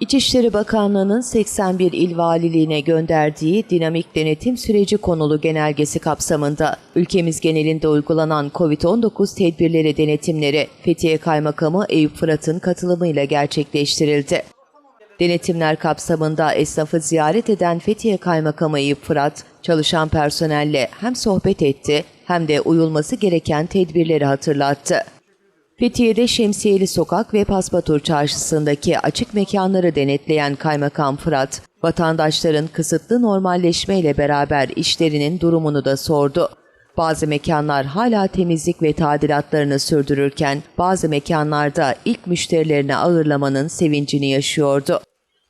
İçişleri Bakanlığı'nın 81 il valiliğine gönderdiği dinamik denetim süreci konulu genelgesi kapsamında ülkemiz genelinde uygulanan COVID-19 tedbirleri denetimleri Fethiye Kaymakamı Eyüp Fırat'ın katılımıyla gerçekleştirildi. Denetimler kapsamında esnafı ziyaret eden Fethiye Kaymakamı Eyüp Fırat, çalışan personelle hem sohbet etti hem de uyulması gereken tedbirleri hatırlattı. Fethiye'de Şemsiyeli Sokak ve Paspatur Çarşısı'ndaki açık mekanları denetleyen Kaymakam Fırat, vatandaşların kısıtlı normalleşmeyle beraber işlerinin durumunu da sordu. Bazı mekanlar hala temizlik ve tadilatlarını sürdürürken bazı mekanlarda ilk müşterilerini ağırlamanın sevincini yaşıyordu.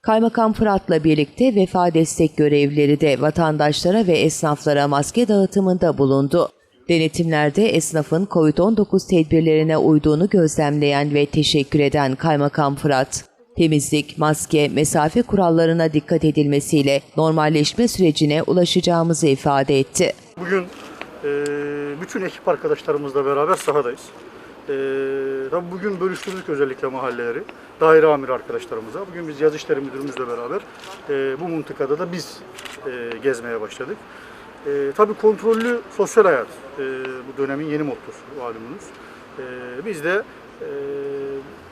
Kaymakam Fırat'la birlikte vefa destek görevlileri de vatandaşlara ve esnaflara maske dağıtımında bulundu. Denetimlerde esnafın COVID-19 tedbirlerine uyduğunu gözlemleyen ve teşekkür eden Kaymakam Fırat, temizlik, maske, mesafe kurallarına dikkat edilmesiyle normalleşme sürecine ulaşacağımızı ifade etti. Bugün e, bütün ekip arkadaşlarımızla beraber sahadayız. E, tabii bugün bölüştürdük özellikle mahalleleri. Daire amiri arkadaşlarımıza. Bugün biz yazı işleri müdürümüzle beraber e, bu mıntıkada da biz e, gezmeye başladık. E, tabii kontrollü sosyal hayat e, bu dönemin yeni mottosu malumunuz. E, biz de e,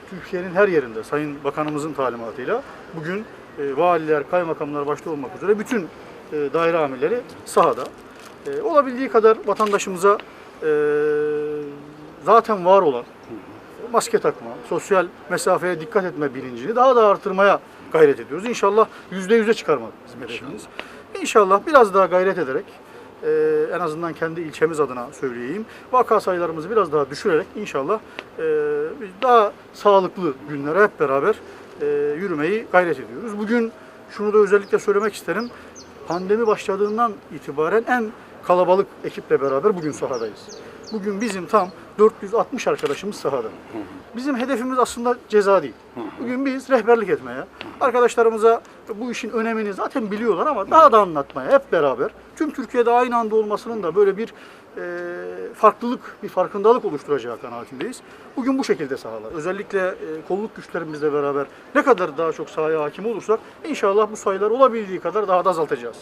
Türkiye'nin her yerinde Sayın Bakanımızın talimatıyla bugün e, valiler, kaymakamlar başta olmak üzere bütün e, daire amirleri sahada. E, olabildiği kadar vatandaşımıza e, zaten var olan maske takma, sosyal mesafeye dikkat etme bilincini daha da artırmaya gayret ediyoruz. İnşallah yüzde yüze çıkarmak bizim hedefimiz. İnşallah biraz daha gayret ederek e, en azından kendi ilçemiz adına söyleyeyim. Vaka sayılarımızı biraz daha düşürerek inşallah e, daha sağlıklı günlere hep beraber e, yürümeyi gayret ediyoruz. Bugün şunu da özellikle söylemek isterim. Pandemi başladığından itibaren en kalabalık ekiple beraber bugün sahadayız. Bugün bizim tam 460 arkadaşımız sahada. Bizim hedefimiz aslında ceza değil. Bugün biz rehberlik etmeye, arkadaşlarımıza bu işin önemini zaten biliyorlar ama daha da anlatmaya hep beraber tüm Türkiye'de aynı anda olmasının da böyle bir e, farklılık, bir farkındalık oluşturacağı kanaatindeyiz. Bugün bu şekilde sahalar. Özellikle e, kolluk güçlerimizle beraber ne kadar daha çok sahaya hakim olursak inşallah bu sayılar olabildiği kadar daha da azaltacağız.